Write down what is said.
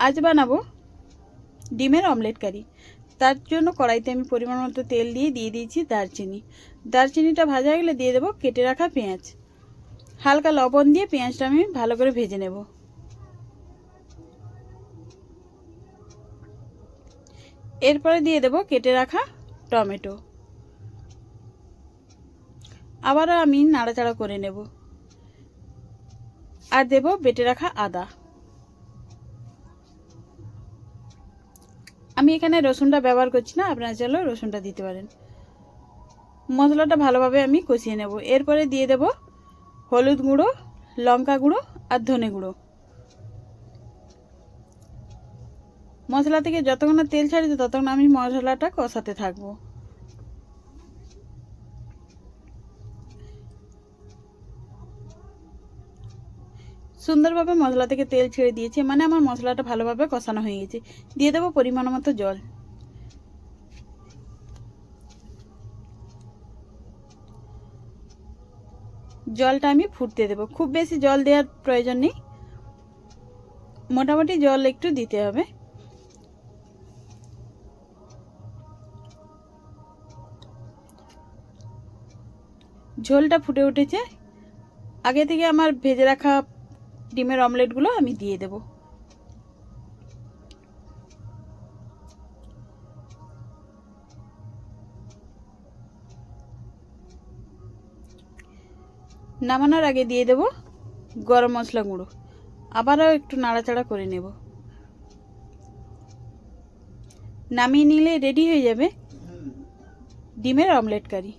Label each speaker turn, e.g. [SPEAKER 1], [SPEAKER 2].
[SPEAKER 1] আজ বানাবো ডিমের অমলেট কারি। তার জন্য কড়াইতে আমি পরিমাণ মতো তেল দিয়ে দিয়ে দিয়েছি দারচিনি। দারচিনিটা ভাজা গেলে দিয়ে দেবো কেটে রাখা পেঁয়াজ। হালকা লবণ দিয়ে পেঁয়াজটা আমি ভালো করে ভেজে নেব। এরপরে দিয়ে দেবো কেটে রাখা টমেটো। আবারও আমি নাড়াচাড়া করে নেব। আর দেব বেটে রাখা আদা। আমি এখানে রসুনটা ব্যবহার করছি না, আপনারা চাইলেও রসুনটা দিতে পারেন। মশলাটা ভালোভাবে আমি কষিয়ে নেব। এরপরে দিয়ে দেব হলুদ গুঁড়ো, লঙ্কা গুঁড়ো আর ধনে গুঁড়ো। মশলা থেকে যতক্ষণ না তেল ছাড়িতে ততক্ষণ আমি মশলাটা কষাতে থাকব। সুন্দরভাবে মশলা থেকে তেল ছেড়ে দিয়েছে মানে আমার মশলাটা ভালোভাবে কষানো হয়ে গেছে। দিয়ে দেবো পরিমাণ মতো জল। জলটা আমি ফুটতে দেবো। খুব বেশি জল দেওয়ার প্রয়োজন নেই। মোটামুটি জল একটু দিতে হবে। ঝোলটা ফুটে উঠেছে। আগে থেকে আমার ভেজে রাখা ডিমের অমলেটগুলো আমি দিয়ে দেব। নামানোর আগে দিয়ে দেব গরম মশলা গুঁড়ো। আবারও একটু নাড়াচাড়া করে নেব। নামিয়ে নিলে রেডি হয়ে যাবে ডিমের অমলেট কারি।